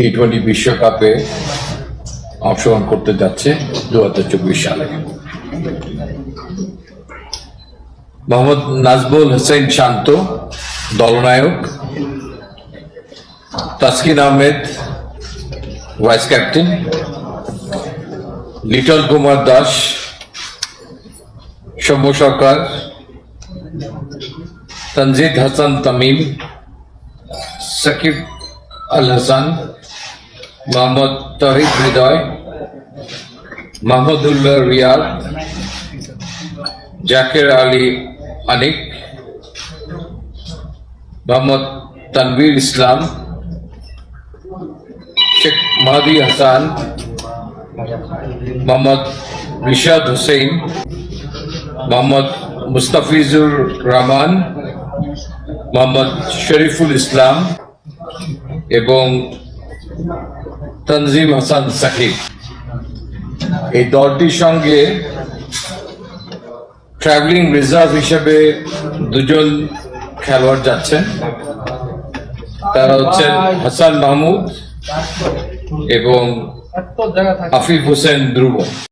T twenty বিশ্বকাপে অংশগ্রহণ করতে যাচ্ছে দু হাজার চব্বিশ সালে। Mohammad Najmul Hossain Shanto, দলনায়ক। Taskin Ahmed, vice captain. Little Kumar Das, Soumya Sarkar. Tanzid Hasan Tamim, Shakib Al Hasan Mohammad Towhid Hridoy Mahmudullah Riyad, Jaker Ali Anik, Mohammad Tanvir Islam, Sheikh Mahedi Hasan, Mohammad Rishad Hossain Mohammad Mustafizur Rahman, Mohammad Shoriful Islam এবং তনজিম হাসান সাকিব। এই দলটির সঙ্গে ট্রাভেলিং রিজার্ভ হিসেবে দুজন খেলোয়াড় যাচ্ছেন। তারা হচ্ছেন হাসান মাহমুদ এবং আফিফ হোসেন ধ্রুব।